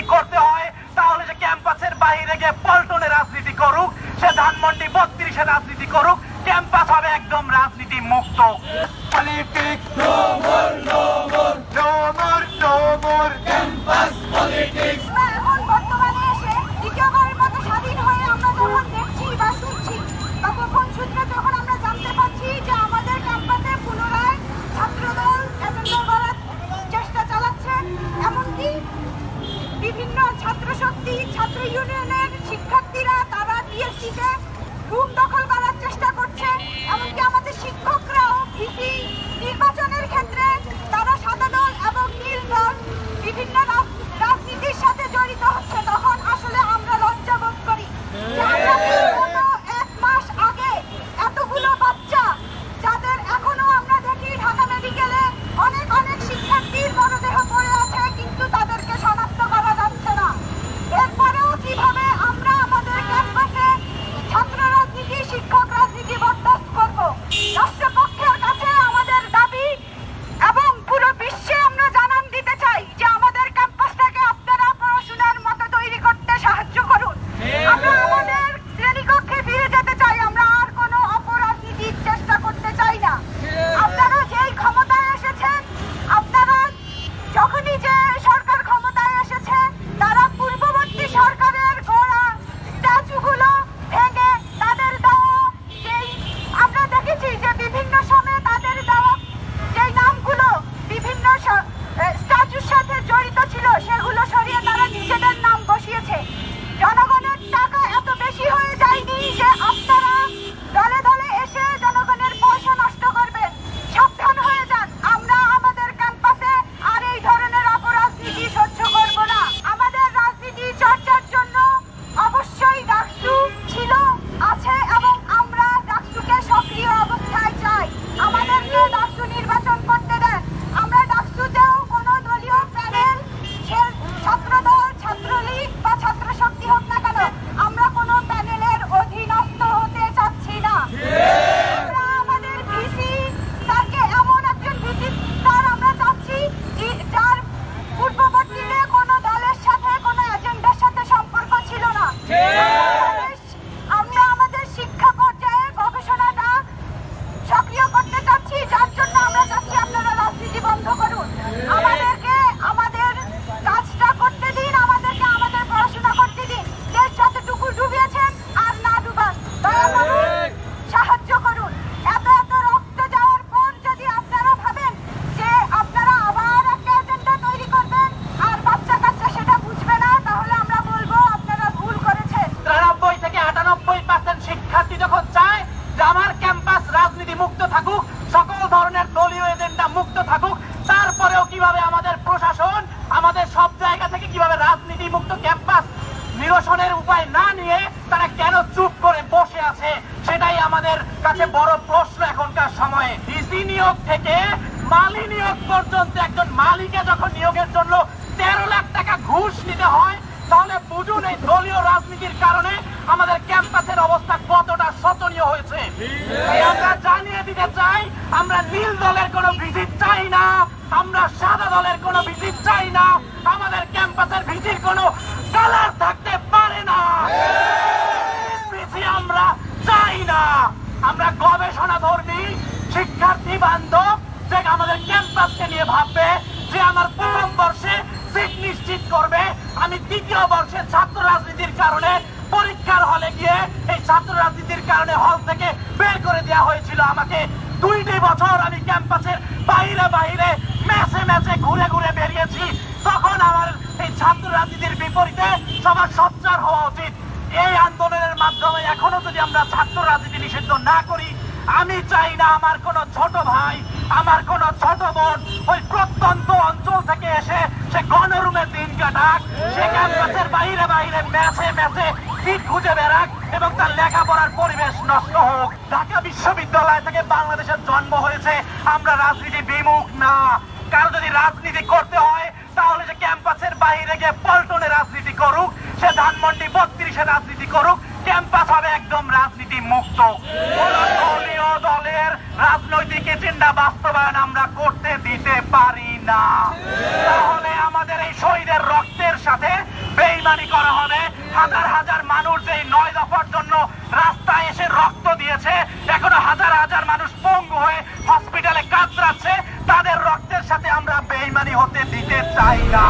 রাজনীতি করতে হয়, তাহলে সে ক্যাম্পাসের বাইরে গিয়ে পল্টনে রাজনীতি করুক, সে ধানমন্ডি বত্রিশে রাজনীতি করুক, ক্যাম্পাস হবে একদম ছাত্র শক্তি ছাত্র ইউনিয়নের শিক্ষার্থীরা দলীয় এজেন্ডা মুক্ত থাকুক, তারপরেও কীভাবে আমাদের প্রশাসন, আমাদের সব জায়গা থেকে কীভাবে রাজনীতি মুক্ত ক্যাম্পাস নিরসনের উপায় না নিয়ে তারা কেন চুপ করে বসে আছে, সেটাই আমাদের কাছে বড় প্রশ্ন এখনকার সময়ে। ডিসি নিয়োগ থেকে মালি নিয়োগ পর্যন্ত একজন মালিকে যখন নিয়োগের জন্য তেরো লাখ টাকা ঘুষ নিতে হয় দলীয় রাজনীতির কারণে আমাদের ক্যাম্পাসের অবস্থা কতটা শোচনীয় হয়েছে। আমরা জানিয়ে দিতে চাই আমরা নীল দলের কোনো ভিজিট চাই না আমরা সাদা দলের কোনো ভিজিট চাই না আমাদের ক্যাম্পাসের ভিজির কোনো কালার থাকতে পারে না। আমরা চাই না। আমরা গবেষণা ধর্মী শিক্ষার্থী বান্ধব যে আমাদের ক্যাম্পাসকে নিয়ে ভাববে যে আমার প্রথম বর্ষে সিট নিশ্চিত করবে আমি দ্বিতীয় বর্ষে ছাত্র রাজনীতির কারণে পরীক্ষার হলে গিয়ে এই ছাত্র রাজনীতির কারণে হল থেকে বের করে দেওয়া হয়েছিল আমাকে। দুইটি বছর আমি ক্যাম্পাসের বাইরে বাইরে ম্যাচে ম্যাচে ঘুরে ঘুরে বেরিয়েছি। তখন আমার এই ছাত্র রাজনীতির বিপরীতে সবার সচ্চার হওয়া উচিত। এই আন্দোলনের মাধ্যমে এখনও যদি আমরা ছাত্র রাজনীতি নিষিদ্ধ না করি, আমি চাই না আমার কোনো ছোট ভাই, আমার কোনো ছোট বোন ওই প্রত্যন্ত অঞ্চল থেকে এসে সে গণরুমে দিন কাটাক, সে ক্যাম্পাসের বাইরে বাইরে ম্যাচে ম্যাচে সিট খুঁজে বেড়াক এবং তার লেখাপড়ার পরিবেশ নষ্ট হোক। ঢাকা বিশ্ববিদ্যালয় থেকে বাংলাদেশের জন্ম হয়েছে, আমরা রাজনীতি বিমুখ না। কারও যদি রাজনীতি করতে হয়, তাহলে সে ক্যাম্পাসের বাইরে গিয়ে পল্টনে রাজনীতি করুক, সে ধানমন্ডি বত্রিশে রাজনীতি করুক, ক্যাম্পাস হবে একদম রাজনীতি মুক্ত। দলীয় দলের রাজনৈতিক এজেন্ডা বাস্তবায়ন আমরা করতে দিতে পারি না তাহলে আমাদের এই শহীদের রক্তের সাথে বেইমানি করা হবে। হাজার হাজার মানুষ এই নয় দফার জন্য রাস্তায় এসে রক্ত দিয়েছে, এখনও হাজার হাজার মানুষ পঙ্গু হয়ে হসপিটালে কাতরাচ্ছে। তাদের রক্তের সাথে আমরা বেইমানি হতে দিতে চাই না।